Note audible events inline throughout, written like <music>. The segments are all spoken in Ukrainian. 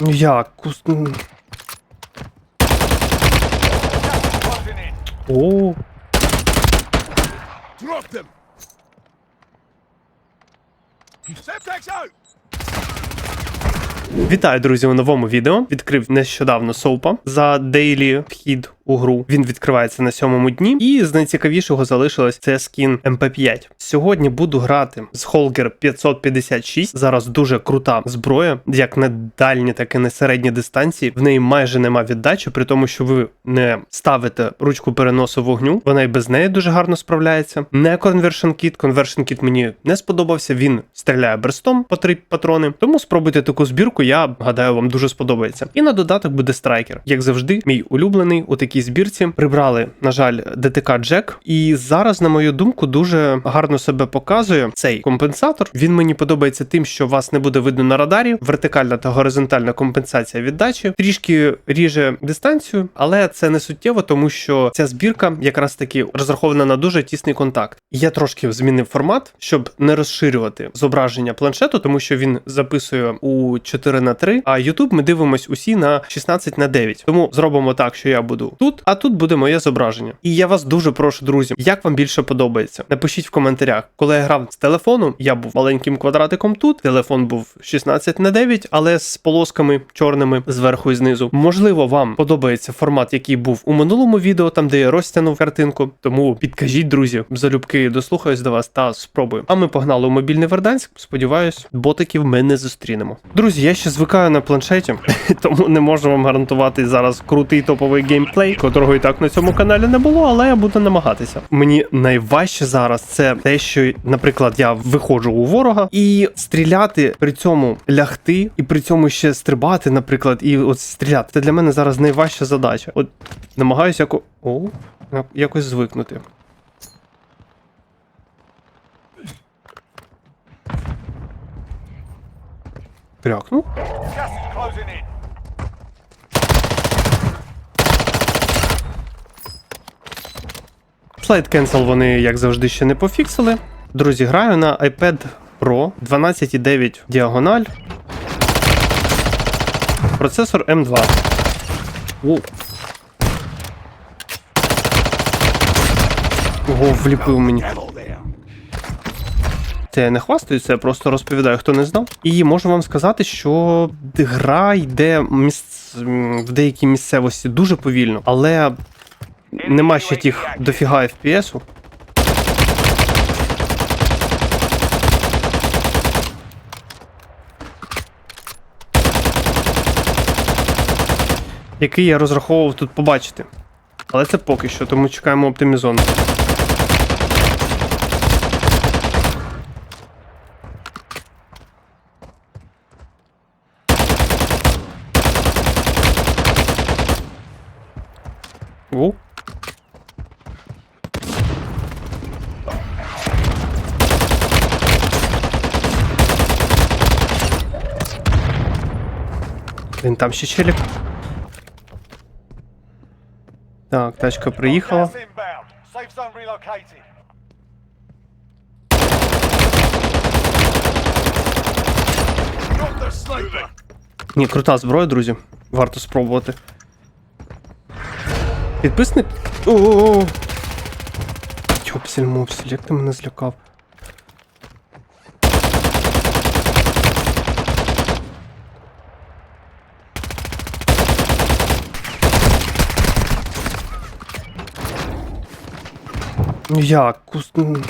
Як? Кус... О, Drop them. Out. Вітаю, друзі, у новому відео. Відкрив нещодавно соупа за дейлі вхід у гру. Він відкривається на сьомому дні, і з найцікавішого залишилось це скін МП5. Сьогодні буду грати з Холгер 556. Зараз дуже крута зброя, як на дальні, так і на середні дистанції. В неї майже нема віддачі, при тому, що ви не ставите ручку переносу вогню. Вона і без неї дуже гарно справляється. Не Conversion Kit. Conversion Kit мені не сподобався. Він стріляє берстом по три патрони. Тому спробуйте таку збірку. Я гадаю, вам дуже сподобається. І на додаток буде страйкер. Як завжди, мій улюблений у такій збірці. Прибрали, на жаль, ДТК Джек. І зараз, на мою думку, дуже гарно себе показує цей компенсатор. Він мені подобається тим, що вас не буде видно на радарі. Вертикальна та горизонтальна компенсація віддачі. Трішки ріже дистанцію, але це не суттєво, тому що ця збірка якраз таки розрахована на дуже тісний контакт. Я трошки змінив формат, щоб не розширювати зображення планшету, тому що він записує у 4 на 3, а YouTube ми дивимось усі на 16 на 9. Тому зробимо так, що я буду тут, а тут буде моє зображення. І я вас дуже прошу, друзі, як вам більше подобається. Напишіть в коментарях. Коли я грав з телефону, я був маленьким квадратиком тут. Телефон був 16 на 9, але з полосками чорними зверху і знизу. Можливо, вам подобається формат, який був у минулому відео, там де я розтягнув картинку. Тому підкажіть, друзі, залюбки дослухаюсь до вас та спробую. А ми погнали у мобільний Верданськ. Сподіваюсь, ботиків ми не зустрінемо. Друзі, я ще звикаю на планшеті, <laughs> тому не можу вам гарантувати зараз крутий топовий геймплей, котрого і так на цьому каналі не було, але я буду намагатися. Мені найважче зараз це те, що, наприклад, я виходжу у ворога і стріляти при цьому лягти, і при цьому ще стрибати, наприклад, і от стріляти. Це для мене зараз найважча задача. От намагаюся яко... О, якось звикнути. Крякнув. Slide Cancel вони, як завжди, ще не пофіксили. Друзі, граю на iPad Pro 12,9 діагональ. Процесор M2. О. Ого, вліпив мені. Це я не хвастаюся, я просто розповідаю, хто не знав. І можу вам сказати, що гра йде місц... м, в деякій місцевості дуже повільно, але нема ще тих дофіга FPS-у. Який я розраховував тут побачити. Але це поки що, тому чекаємо оптимізону. О. Він там ще челік. Так, тачка приїхала. Ні, крута зброя, друзі. Варто спробувати. Підписник. О! Йопсель мопсель, як ти мене злякав. як? Кус... м.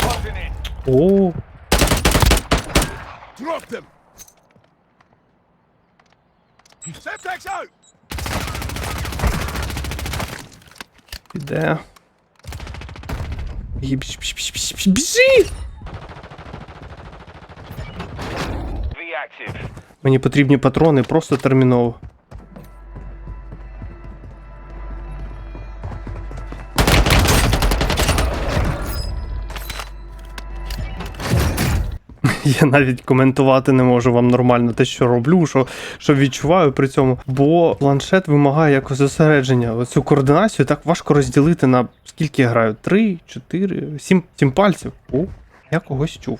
Closing in. О, Dropped them. Semtex out. Іде. Біжи, біжи, біжи, біжи, біжи! V active. Мені потрібні патрони просто терміново. <laughs> Я навіть коментувати не можу вам нормально те, що роблю, що, що відчуваю при цьому. Бо планшет вимагає якось зосередження. Оцю координацію так важко розділити на скільки я граю? Три, чотири, сім, сім пальців. О, я когось чув.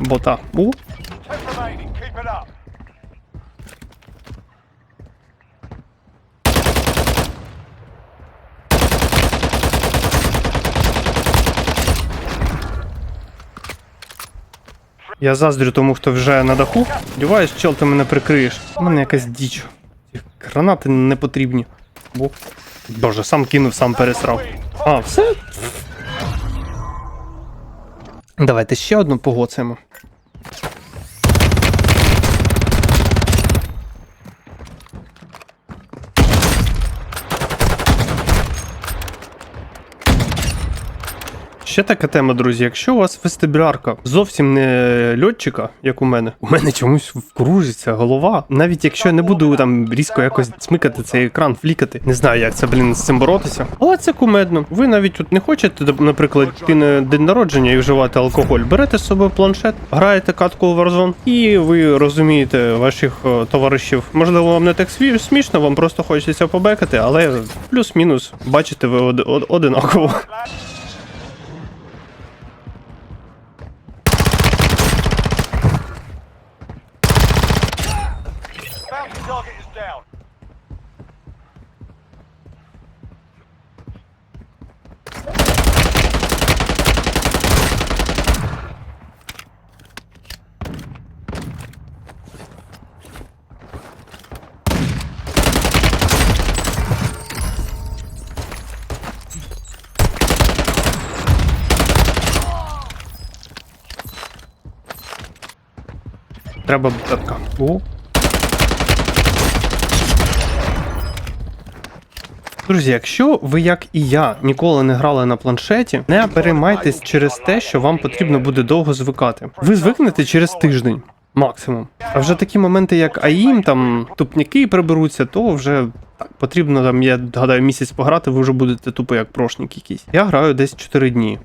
Бота. У. Я заздрю тому, хто вже на даху. Діваюсь, чел, ти мене прикриєш. У мене якась діч. Гранати не потрібні. Бо... Боже, сам кинув, сам пересрав. А, все? Давайте ще одну погоцаємо. Ще така тема, друзі. Якщо у вас вестибулярка зовсім не льотчика, як у мене, у мене чомусь вкружиться голова. Навіть якщо я не буду там різко якось смикати цей екран, флікати. Не знаю, як це, блін, з цим боротися. Але це кумедно. Ви навіть тут не хочете, наприклад, піти на день народження і вживати алкоголь. Берете з собою планшет, граєте катку у Warzone, і ви розумієте ваших е, товаришів. Можливо, вам не так смішно, вам просто хочеться побекати, але плюс-мінус бачите ви од- од- одинаково. Down. Треба бетка. О. Друзі, якщо ви, як і я, ніколи не грали на планшеті, не переймайтесь через те, що вам потрібно буде довго звикати. Ви звикнете через тиждень. Максимум. А вже такі моменти, як АІМ, там тупняки приберуться, то вже так, потрібно там, я гадаю, місяць пограти, ви вже будете тупо як прошник якийсь. Я граю десь 4 дні.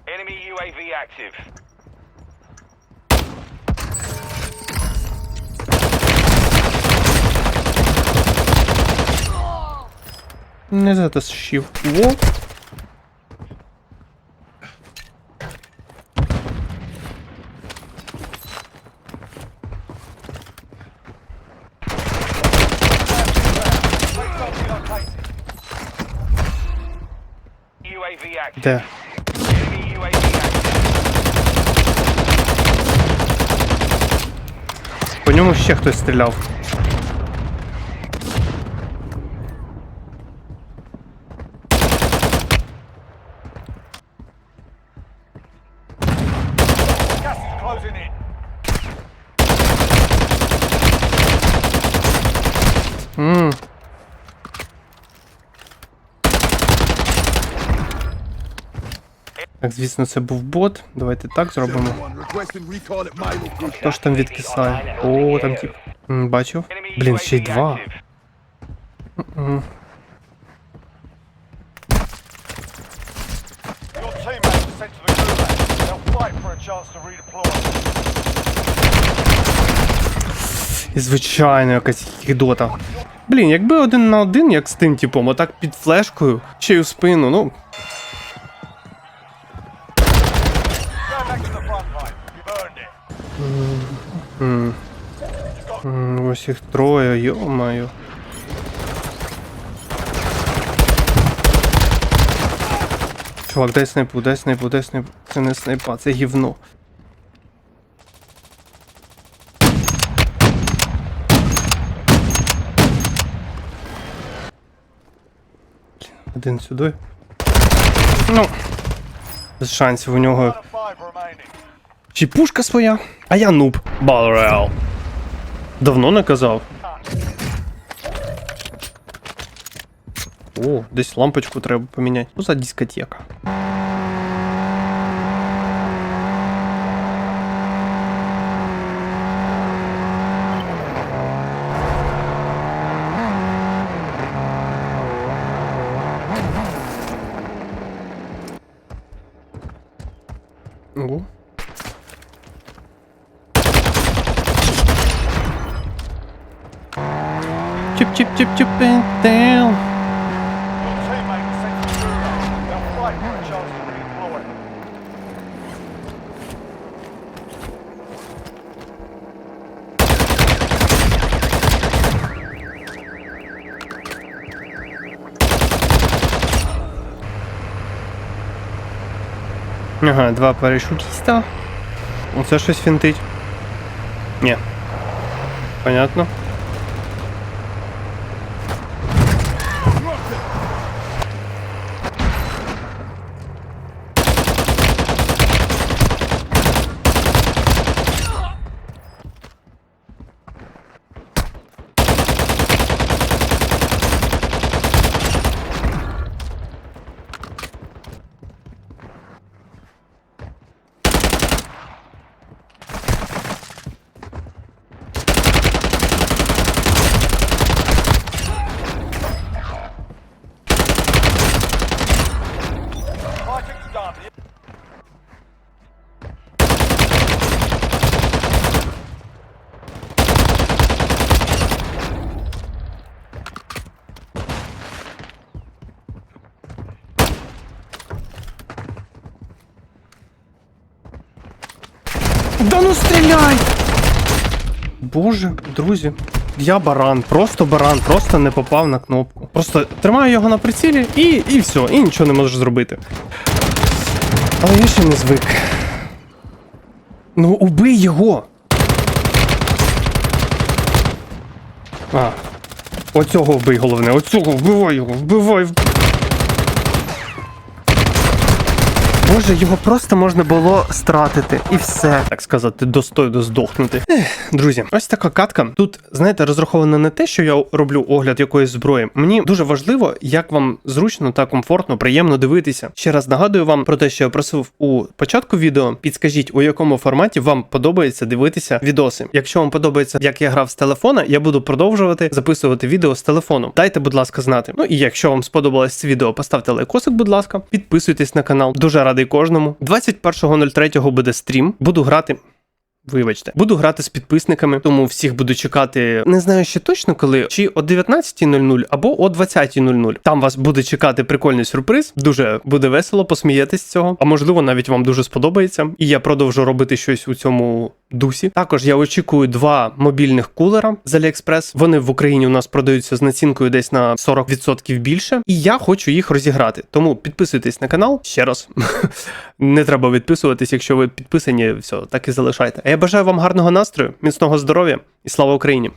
Не затащив. Во. Де? По ньому ще хтось стріляв. Closing in. Ммм. Так, звісно, це був бот. Давайте так зробимо. Хто ж там відкисає? О, там тип. М, Бачив. Блін, ще й два. active. М. Your teammates are sent to the І звичайно, якась гідота. Блін, якби один на один, як з тим типом, отак під флешкою, ще й у спину, ну. М, Ось їх троє, йо-моє. Чувак, дай снайпу, дай снайпу, дай снайпу. Це не снайпа, це гівно. Один сюди. Ну. Без шансів у нього. Чи пушка своя? А я нуб. Royale. Давно не казав. О, десь лампочку треба поміняти. Що за дискотека? 친구 칩칩칩칩 땡땡 Ага, два парашутіста. Оце щось фінтить. Ні. Понятно. Да ну стріляй! Боже, друзі, я баран, просто баран, просто не попав на кнопку. Просто тримаю його на прицілі і, і все, і нічого не можу зробити. Але я ще не звик. Ну, убий його! А. Оцього вбий головне, оцього, вбивай його, вбивай. Боже, його просто можна було стратити, і все. Так сказати, достойно здохнути. Ех, друзі, ось така катка. Тут, знаєте, розрахована не те, що я роблю огляд якоїсь зброї. Мені дуже важливо, як вам зручно та комфортно, приємно дивитися. Ще раз нагадую вам про те, що я просив у початку відео. Підскажіть, у якому форматі вам подобається дивитися відоси. Якщо вам подобається, як я грав з телефона, я буду продовжувати записувати відео з телефону. Дайте, будь ласка, знати. Ну і якщо вам сподобалось це відео, поставте лайкосик, будь ласка, підписуйтесь на канал. Дуже радий кожному. 21.03 буде стрім. Буду грати. Вибачте, буду грати з підписниками, тому всіх буду чекати. Не знаю ще точно коли, чи о 19.00 або о 20.00. Там вас буде чекати прикольний сюрприз. Дуже буде весело, посмієтесь з цього. А можливо, навіть вам дуже сподобається. І я продовжу робити щось у цьому дусі. Також я очікую два мобільних кулера з AliExpress. Вони в Україні у нас продаються з націнкою десь на 40% більше. І я хочу їх розіграти. Тому підписуйтесь на канал ще раз. <laughs> Не треба відписуватись, якщо ви підписані, все, так і залишайте. А я бажаю вам гарного настрою, міцного здоров'я і слава Україні!